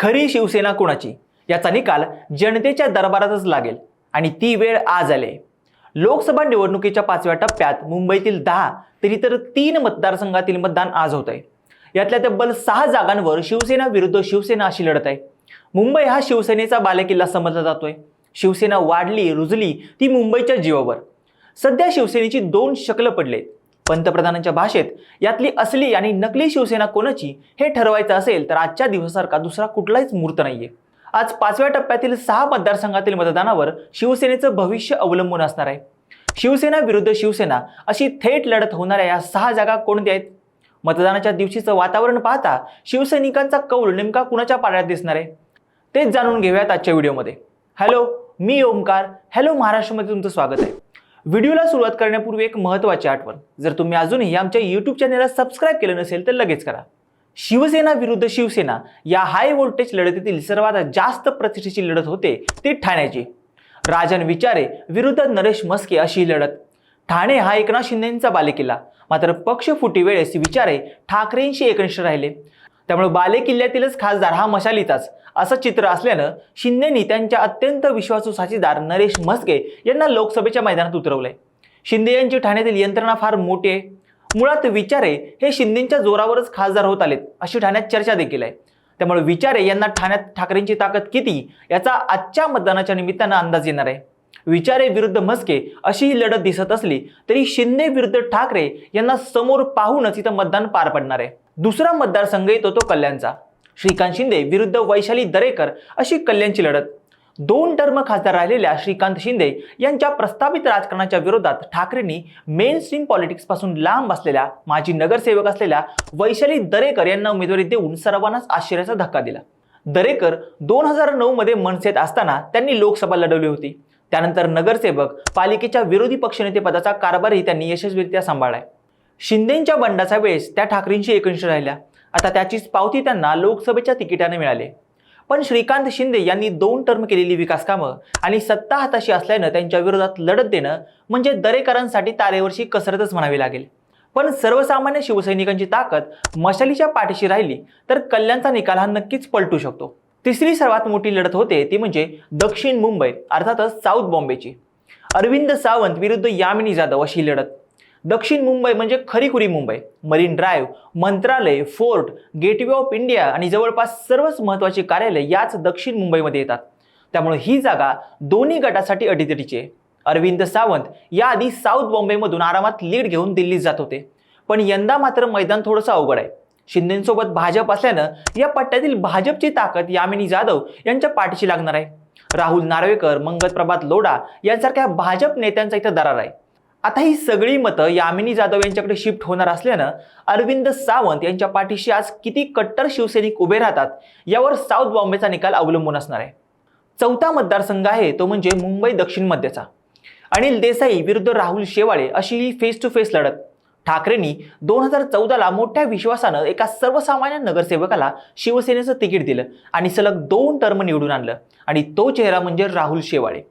खरी शिवसेना कोणाची? याचा निकाल जनतेच्या दरबारातच लागेल. आणि ती वेळ आज आली आहे. लोकसभा निवडणुकीच्या पाचव्या टप्प्यात मुंबईतील दहा तर इतर तीन मतदारसंघातील मतदान आज होत आहे यातल्या तब्बल सहा जागांवर शिवसेना विरुद्ध शिवसेना अशी लढत आहे. मुंबई हा शिवसेनेचा बालेकिल्ला समजला जातोय. शिवसेना वाढली रुजली ती मुंबईच्या जीवावर. सध्या शिवसेनेची दोन शकलं पडलेत. पंतप्रधानांच्या भाषेत यातली असली आणि नकली शिवसेना कोणाची हे ठरवायचं असेल तर आजच्या दिवसासारखा दुसरा कुठलाच मुहूर्त नाहीये. आज पाचव्या टप्प्यातील सहा मतदारसंघातील मतदानावर शिवसेनेचं भविष्य अवलंबून असणार आहे. शिवसेना विरुद्ध शिवसेना अशी थेट लढत होणाऱ्या या सहा जागा कोणत्या आहेत? मतदानाच्या दिवशीचं वातावरण पाहता शिवसैनिकांचा कौल नेमका कुणाच्या पाड्यात दिसणार आहे? तेच जाणून घेऊयात आजच्या व्हिडिओमध्ये. हॅलो मी ओमकार. हॅलो महाराष्ट्रामध्ये तुमचं स्वागत आहे. व्हिडिओला सुरुवात करण्यापूर्वी एक महत्त्वाची आठवण. जर तुम्ही अजूनही आमच्या यूट्यूब चॅनेलला सबस्क्राईब केलं नसेल तर लगेच करा. शिवसेना विरुद्ध शिवसेना या हाय व्होल्टेज लढतीतील सर्वात जास्त प्रतिष्ठेची लढत होते ती ठाण्याची. राजन विचारे विरुद्ध नरेश मस्के अशी लढत. ठाणे हा एकनाथ शिंदेंचा बालेकिल्ला. मात्र पक्ष फुटी वेळेस विचारे ठाकरेंशी एकनिष्ठ राहिले. त्यामुळे बालेकिल्ल्यातीलच खासदार हा मशालीचाच. असं चित्र असल्यानं शिंदेनी त्यांच्या अत्यंत विश्वासू साथीदार नरेश म्हस्के यांना लोकसभेच्या मैदानात उतरवलंय. शिंदे यांची ठाण्यातील यंत्रणा फार मोठी आहे. मुळात विचारे हे शिंदेच्या जोरावरच खासदार होत आलेत अशी ठाण्यात चर्चा देखील आहे. त्यामुळे विचारे यांना ठाण्यात ठाकरेंची ताकद किती याचा आजच्या मतदानाच्या निमित्तानं अंदाज येणार आहे. विचारे विरुद्ध म्हस्के अशी ही लढत दिसत असली तरी शिंदे विरुद्ध ठाकरे यांना समोर पाहूनच इथं मतदान पार पडणार आहे. दुसरा मतदारसंघ येतो तो कल्याणचा. श्रीकांत शिंदे विरुद्ध वैशाली दरेकर अशी कल्याणची लढत. दोन टर्म खासदार राहिलेल्या श्रीकांत शिंदे यांच्या प्रस्तावित राजकारणाच्या विरोधात ठाकरेंनी मेन स्ट्रीम पॉलिटिक्सपासून लांब असलेल्या माजी नगरसेवक असलेल्या वैशाली दरेकर यांना उमेदवारी देऊन सर्वांनाच आश्चर्याचा धक्का दिला. दरेकर दोन हजार नऊ मध्ये मनसेत असताना त्यांनी लोकसभा लढवली होती. त्यानंतर नगरसेवक पालिकेच्या विरोधी पक्षनेते पदाचा कारभारही त्यांनी यशस्वीरित्या सांभाळलाय. शिंदेच्या बंडाच्या वेळेस त्या ठाकरेंशी एकनिष्ठ राहिल्या. आता त्याचीच पावती त्यांना लोकसभेच्या तिकिटाने मिळाले. पण श्रीकांत शिंदे यांनी दोन टर्म केलेली विकास कामं आणि सत्ता हाताशी असल्यानं त्यांच्या विरोधात लढत देणं म्हणजे दरेकरांसाठी तारेवरची कसरतच म्हणावी लागेल. पण सर्वसामान्य शिवसैनिकांची ताकद मशालीच्या पाठीशी राहिली तर कल्याणचा निकाल हा नक्कीच पलटू शकतो. तिसरी सर्वात मोठी लढत होते ती म्हणजे दक्षिण मुंबई अर्थातच साऊथ बॉम्बेची. अरविंद सावंत विरुद्ध यामिनी जाधव अशी लढत. दक्षिण मुंबई म्हणजे खरीखुरी Mumbai marine drive Mantralaya fort gateway of India आणि जवळपास सर्वच महत्त्वाची कार्यालय याच दक्षिण मुंबईमध्ये येतात. त्यामुळे ही जागा दोन्ही गटासाठी अटीतटीची आहे. अरविंद सावंत याआधी साऊथ बॉम्बेमधून आरामात लीड घेऊन दिल्लीत जात होते. पण यंदा मात्र मैदान थोडंसं अवघड आहे. शिंदेसोबत भाजप असल्यानं या पट्ट्यातील भाजपची ताकद यामिनी जाधव यांच्या पाठीशी लागणार आहे. राहुल नार्वेकर मंगत प्रभात लोढा यांसारख्या भाजप नेत्यांचा इथं दरार आहे. आता ही सगळी मतं यामिनी जाधव यांच्याकडे शिफ्ट होणार असल्यानं अरविंद सावंत यांच्या पाठीशी आज किती कट्टर शिवसैनिक उभे राहतात यावर साऊथ बॉम्बेचा निकाल अवलंबून असणार आहे. चौथा मतदारसंघ आहे तो म्हणजे मुंबई दक्षिण मध्यचा. अनिल देसाई विरुद्ध राहुल शेवाळे अशी ही फेस टू फेस लढत. ठाकरेंनी दोन हजार चौदाला मोठ्या विश्वासानं एका सर्वसामान्य नगरसेवकाला शिवसेनेचं तिकीट दिलं आणि सलग दोन टर्म निवडून आणलं आणि तो चेहरा म्हणजे राहुल शेवाळे.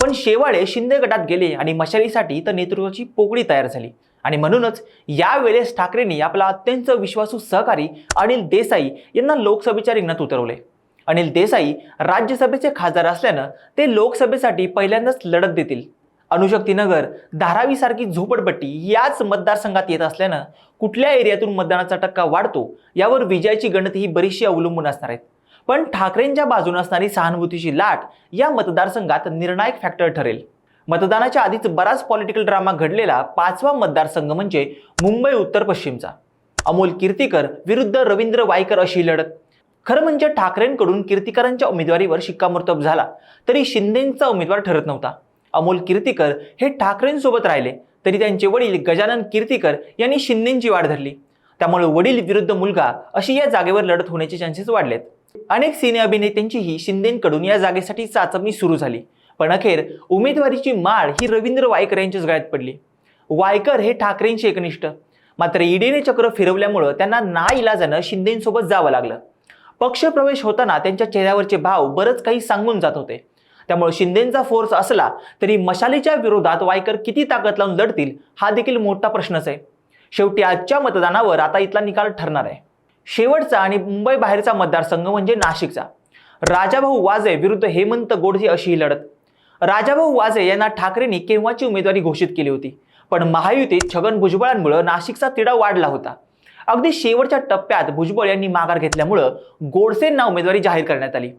पण शेवाळे शिंदे गटात गेले आणि मशालीसाठी तर नेतृत्वाची पोकळी तयार झाली. आणि म्हणूनच यावेळेस ठाकरेंनी आपला अत्यंत विश्वासू सहकारी अनिल देसाई यांना लोकसभेच्या रिंगणात उतरवले. अनिल देसाई राज्यसभेचे खासदार असल्यानं ते लोकसभेसाठी पहिल्यांदाच लढत देतील. अणुशक्तीनगर धारावी सारखी झोपडपट्टी याच मतदारसंघात येत असल्यानं कुठल्या एरियातून मतदानाचा टक्का वाढतो यावर विजयाची गणती ही बरीचशी अवलंबून असणार आहेत. पण ठाकरेंच्या बाजून असणारी सहानुभूतीची लाट या मतदारसंघात निर्णायक फॅक्टर ठरेल. मतदानाच्या आधीच बराच पॉलिटिकल ड्रामा घडलेला पाचवा मतदारसंघ म्हणजे मुंबई उत्तर पश्चिमचा. अमोल कीर्तीकर विरुद्ध रवींद्र वायकर अशी लढत. खरं म्हणजे ठाकरेंकडून कीर्तिकरांच्या उमेदवारीवर शिक्कामोर्तब झाला तरी शिंदेंचा उमेदवार ठरत नव्हता. अमोल कीर्तीकर हे ठाकरेंसोबत राहिले तरी त्यांचे वडील गजानन कीर्तीकर यांनी शिंदेंची वाढ धरली. त्यामुळे वडील विरुद्ध मुलगा अशी या जागेवर लढत होण्याचे चान्सेस वाढलेत. अनेक सिने अभिनेत्यांचीही शिंदेंकडून या जागेसाठी चाचपणी सुरू झाली. पण अखेर उमेदवारीची माळ ही रवींद्र वायकर यांच्याच गळ्यात पडली. वायकर हे ठाकरेंचे एकनिष्ठ. मात्र ईडीने चक्र फिरवल्यामुळं त्यांना ना इलाजानं शिंदेंसोबत जावं लागलं. पक्षप्रवेश होताना त्यांच्या चेहऱ्यावरचे भाव बरंच काही सांगून जात होते. त्यामुळे शिंदेंचा फोर्स असला तरी मशालीच्या विरोधात वायकर किती ताकद लावून लढतील हा देखील मोठा प्रश्नच आहे. शेवटी आजच्या मतदानावर आता इथला निकाल ठरणार आहे. शेवटचा आणि मुंबई बाहेरचा मतदारसंघ म्हणजे नाशिकचा. राजाभाऊ वाजे विरुद्ध हेमंत गोडसे अशी ही लढत. राजाभाऊ वाजे यांना ठाकरेंनी केव्हाची उमेदवारी घोषित केली होती? पण महायुतीत छगन भुजबळांमुळे नाशिकचा तिढा वाढला होता. अगदी शेवटच्या टप्प्यात भुजबळ यांनी माघार घेतल्यामुळं गोडसेंना उमेदवारी जाहीर करण्यात आली.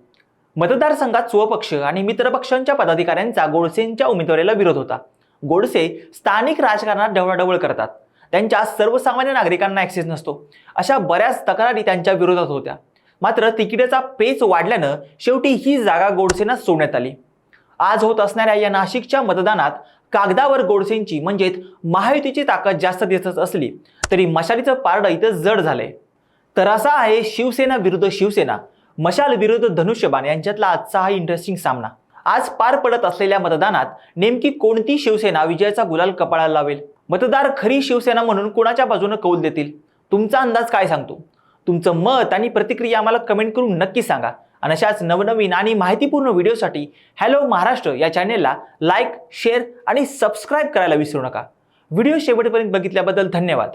मतदारसंघात स्वपक्ष आणि मित्रपक्षांच्या पदाधिकाऱ्यांचा गोडसेंच्या उमेदवारीला विरोध होता. गोडसे स्थानिक राजकारणात ढवळाढवळ करतात. त्यांच्या सर्वसामान्य नागरिकांना ॲक्सेस नसतो. अशा बऱ्याच तक्रारी त्यांच्या विरोधात होत्या. मात्र तिकिटाचा पेच वाढल्यानं शेवटी ही जागा गोडसेंना सोडण्यात आली. आज होत असणाऱ्या या नाशिकच्या मतदानात कागदावर गोडसेंची म्हणजेच महायुतीची ताकद जास्त दिसत असली तरी मशालीचं पारडं इथं जड झालंय. तर असा आहे शिवसेना विरुद्ध शिवसेना मशाल विरुद्ध धनुष्यबाण यांच्यातला आजचा हा इंटरेस्टिंग सामना. आज पार पडत असलेल्या मतदानात नेमकी कोणती शिवसेना विजयाचा गुलाल कपाळाला लावेल? मतदार खरी शिवसेना म्हणून कोणाच्या बाजूनं कौल देतील? तुमचा अंदाज काय सांगतो? तुमचं मत आणि प्रतिक्रिया आम्हाला कमेंट करून नक्की सांगा. आणि अशाच नवनवीन आणि माहितीपूर्ण व्हिडिओसाठी हॅलो महाराष्ट्र या चॅनेलला लाईक शेअर आणि सबस्क्राईब करायला विसरू नका. व्हिडिओ शेवटपर्यंत बघितल्याबद्दल धन्यवाद.